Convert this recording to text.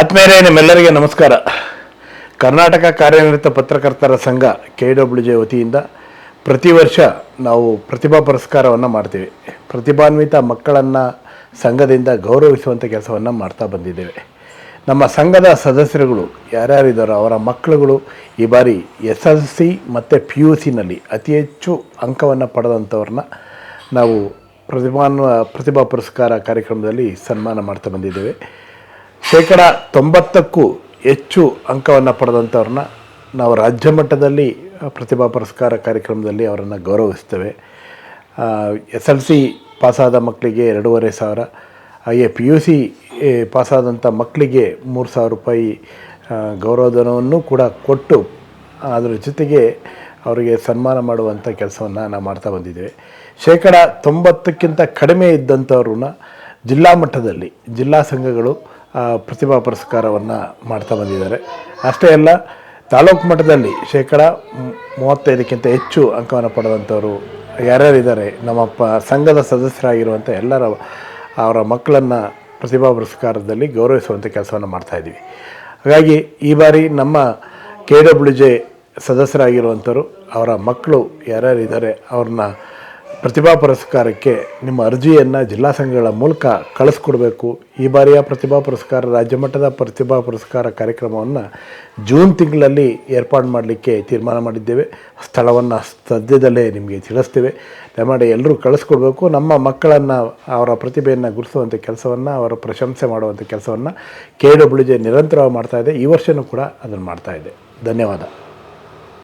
ಆತ್ಮೇರೆ ನಿಮ್ಮೆಲ್ಲರಿಗೆ ನಮಸ್ಕಾರ. ಕರ್ನಾಟಕ ಕಾರ್ಯನಿರತ ಪತ್ರಕರ್ತರ ಸಂಘ ಕೆ ಡಬ್ಲ್ಯೂ ಜೆ ವತಿಯಿಂದ ಪ್ರತಿ ವರ್ಷ ನಾವು ಪ್ರತಿಭಾ ಪುರಸ್ಕಾರವನ್ನು ಮಾಡ್ತೀವಿ. ಪ್ರತಿಭಾನ್ವಿತ ಮಕ್ಕಳನ್ನು ಸಂಘದಿಂದ ಗೌರವಿಸುವಂಥ ಕೆಲಸವನ್ನು ಮಾಡ್ತಾ ಬಂದಿದ್ದೇವೆ. ನಮ್ಮ ಸಂಘದ ಸದಸ್ಯರುಗಳು ಯಾರ್ಯಾರಿದ್ದಾರೋ ಅವರ ಮಕ್ಕಳುಗಳು ಈ ಬಾರಿ ಎಸ್ ಎಲ್ ಸಿ ಮತ್ತು ಪಿ ಯು ಸಿನಲ್ಲಿ ಅತಿ ಹೆಚ್ಚು ಅಂಕವನ್ನು ಪಡೆದಂಥವ್ರನ್ನ ನಾವು ಪ್ರತಿಭಾನ್ವ, ಪ್ರತಿಭಾ ಪುರಸ್ಕಾರ ಕಾರ್ಯಕ್ರಮದಲ್ಲಿ ಸನ್ಮಾನ ಮಾಡ್ತಾ ಬಂದಿದ್ದೇವೆ. ಶೇಕಡ ತೊಂಬತ್ತಕ್ಕೂ ಹೆಚ್ಚು ಅಂಕವನ್ನು ಪಡೆದಂಥವ್ರನ್ನ ನಾವು ರಾಜ್ಯ ಮಟ್ಟದಲ್ಲಿ ಪ್ರತಿಭಾ ಪುರಸ್ಕಾರ ಕಾರ್ಯಕ್ರಮದಲ್ಲಿ ಅವರನ್ನು ಗೌರವಿಸ್ತೇವೆ. ಎಸ್ ಎಲ್ ಸಿ ಪಾಸಾದ ಮಕ್ಕಳಿಗೆ ಎರಡೂವರೆ ಸಾವಿರ, ಹಾಗೆ ಪಿ ಯು ಸಿ ಪಾಸಾದಂಥ ಮಕ್ಕಳಿಗೆ ಮೂರು ಸಾವಿರ ರೂಪಾಯಿ ಗೌರವಧನವನ್ನು ಕೂಡ ಕೊಟ್ಟು, ಅದರ ಜೊತೆಗೆ ಅವರಿಗೆ ಸನ್ಮಾನ ಮಾಡುವಂಥ ಕೆಲಸವನ್ನು ನಾವು ಮಾಡ್ತಾ ಬಂದಿದ್ದೇವೆ. ಶೇಕಡ ತೊಂಬತ್ತಕ್ಕಿಂತ ಕಡಿಮೆ ಇದ್ದಂಥವ್ರನ್ನ ಜಿಲ್ಲಾ ಮಟ್ಟದಲ್ಲಿ ಜಿಲ್ಲಾ ಸಂಘಗಳು ಪ್ರತಿಭಾ ಪುರಸ್ಕಾರವನ್ನು ಮಾಡ್ತಾ ಬಂದಿದ್ದಾರೆ. ಅಷ್ಟೇ ಅಲ್ಲ, ತಾಲೂಕು ಮಟ್ಟದಲ್ಲಿ ಶೇಕಡ ಮೂವತ್ತೈದಕ್ಕಿಂತ ಹೆಚ್ಚು ಅಂಕವನ್ನು ಪಡೆದಂಥವರು ಯಾರ್ಯಾರಿದ್ದಾರೆ, ನಮ್ಮ ಪ, ಸಂಘದ ಸದಸ್ಯರಾಗಿರುವಂಥ ಎಲ್ಲರ, ಅವರ ಮಕ್ಕಳನ್ನು ಪ್ರತಿಭಾ ಪುರಸ್ಕಾರದಲ್ಲಿ ಗೌರವಿಸುವಂಥ ಕೆಲಸವನ್ನು ಮಾಡ್ತಾಯಿದ್ದೀವಿ ಹಾಗಾಗಿ ಈ ಬಾರಿ ನಮ್ಮ ಕೆ ಡಬ್ಲ್ಯೂ ಜೆ ಸದಸ್ಯರಾಗಿರುವಂಥವರು, ಅವರ ಮಕ್ಕಳು ಯಾರ್ಯಾರಿದ್ದಾರೆ, ಅವ್ರನ್ನ ಪ್ರತಿಭಾ ಪುರಸ್ಕಾರಕ್ಕೆ ನಿಮ್ಮ ಅರ್ಜಿಯನ್ನು ಜಿಲ್ಲಾ ಸಂಘಗಳ ಮೂಲಕ ಕಳಿಸ್ಕೊಡ್ಬೇಕು. ಈ ಬಾರಿಯ ಪ್ರತಿಭಾ ಪುರಸ್ಕಾರ ರಾಜ್ಯ ಮಟ್ಟದ ಪ್ರತಿಭಾ ಪುರಸ್ಕಾರ ಕಾರ್ಯಕ್ರಮವನ್ನು ಜೂನ್ ತಿಂಗಳಲ್ಲಿ ಏರ್ಪಾಡು ಮಾಡಲಿಕ್ಕೆ ತೀರ್ಮಾನ ಮಾಡಿದ್ದೇವೆ. ಸ್ಥಳವನ್ನು ಸದ್ಯದಲ್ಲೇ ನಿಮಗೆ ತಿಳಿಸ್ತೇವೆ. ದಯಮಾಡಿ ಎಲ್ಲರೂ ಕಳಿಸ್ಕೊಡ್ಬೇಕು. ನಮ್ಮ ಮಕ್ಕಳನ್ನು, ಅವರ ಪ್ರತಿಭೆಯನ್ನು ಗುರುತಿಸುವಂಥ ಕೆಲಸವನ್ನು, ಅವರ ಪ್ರಶಂಸೆ ಮಾಡುವಂಥ ಕೆಲಸವನ್ನು ಕೆ ಡಬ್ಲ್ಯೂ ನಿರಂತರವಾಗಿ ಮಾಡ್ತಾಯಿದೆ ಈ ವರ್ಷವೂ ಕೂಡ ಅದನ್ನು ಮಾಡ್ತಾಯಿದೆ ಧನ್ಯವಾದ.